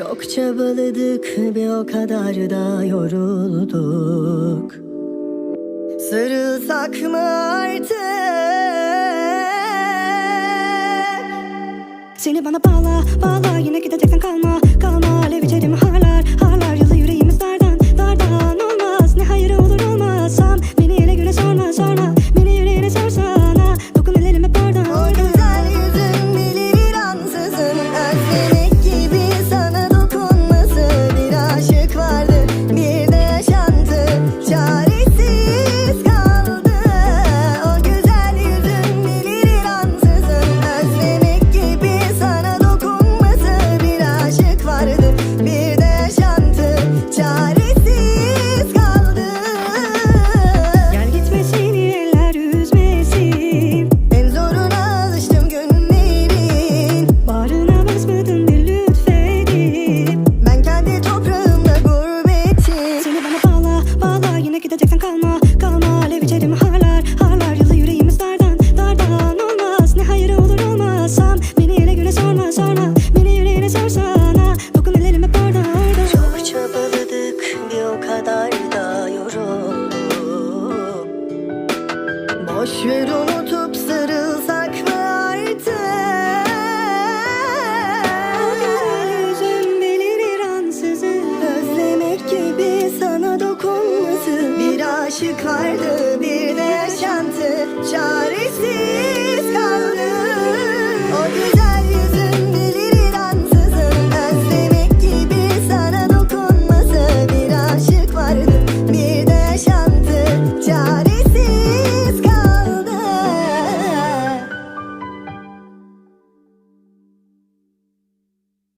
Çok çabaladık bir o kadar da yorulduk. Sarılsak mı artık? Seni bana bağla, bağla. Yine gideceksen kalma, kalma Yine gideceksen kalma, kalma. Alev içerimi harlar, harlar. Yılı yüreğimiz dardan, dardan Olmaz, ne hayır olur olmazsam Beni ele güne sorma, sorma. Beni yüreğine sorsana. Dokun ellerime oradan, oradan Çok çabaladık bir o kadar da yorulduk. Boş ver unutup çıkardı bir de şantı çaresiz.